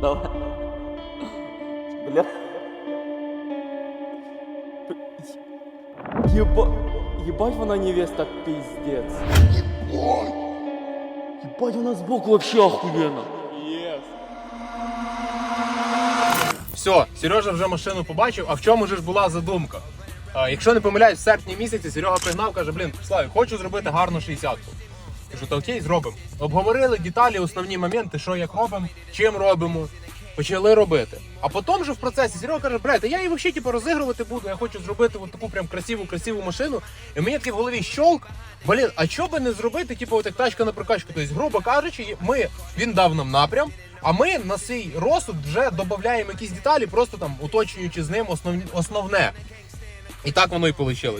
Давай. Бля. Еба... Ебать вона невеста, пиздец. Ебать. Ебать вона сбоку вообще охуенно. Yes. Все, Сережа вже машину побачив, а в чому ж була задумка? Якщо не помиляюсь, в серпні місяці Серега пригнав, каже, блін, Славі, хочу зробити гарну 60-ку. Кажу, то окей, зробимо. Обговорили деталі, основні моменти, що як робимо, чим робимо. Почали робити. А потім же в процесі Серега каже, блядь, я її взагалі типу, розігрувати буду, я хочу зробити от таку прям красиву, красиву машину. І мені такий в голові щолк, блін, а що би не зробити, типу, от тачка на прокачку. Тобто, грубо кажучи, ми, він дав нам напрям, а ми на свій розсуд вже додаємо якісь деталі, просто там уточнюючи з ним основні, основне. І так воно і вийшло.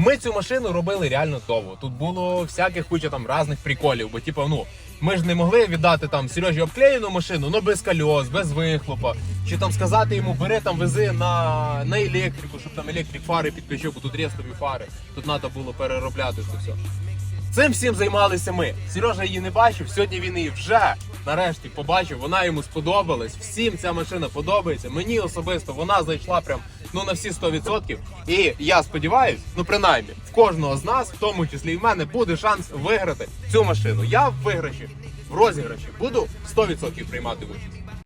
Ми цю машину робили реально довго. Тут було всяких куча там різних приколів, бо типу, ну. Ми ж не могли віддати там Сережі обклеєну машину, ну без кольос, без вихлопа. Чи там сказати йому бери там вези на, на електрику, щоб там електрик фари підключив, бо тут рестові фари. Тут треба було переробляти це все. Цим всім займалися ми. Сережа її не бачив. Сьогодні він її вже нарешті побачив. Вона йому сподобалась. Всім ця машина подобається. Мені особисто вона зайшла прям ну на всі 100%. І я сподіваюся, ну принаймні, в кожного з нас, в тому числі і в мене, буде шанс виграти цю машину. Я в виграші, в розіграші буду 100% приймати участь.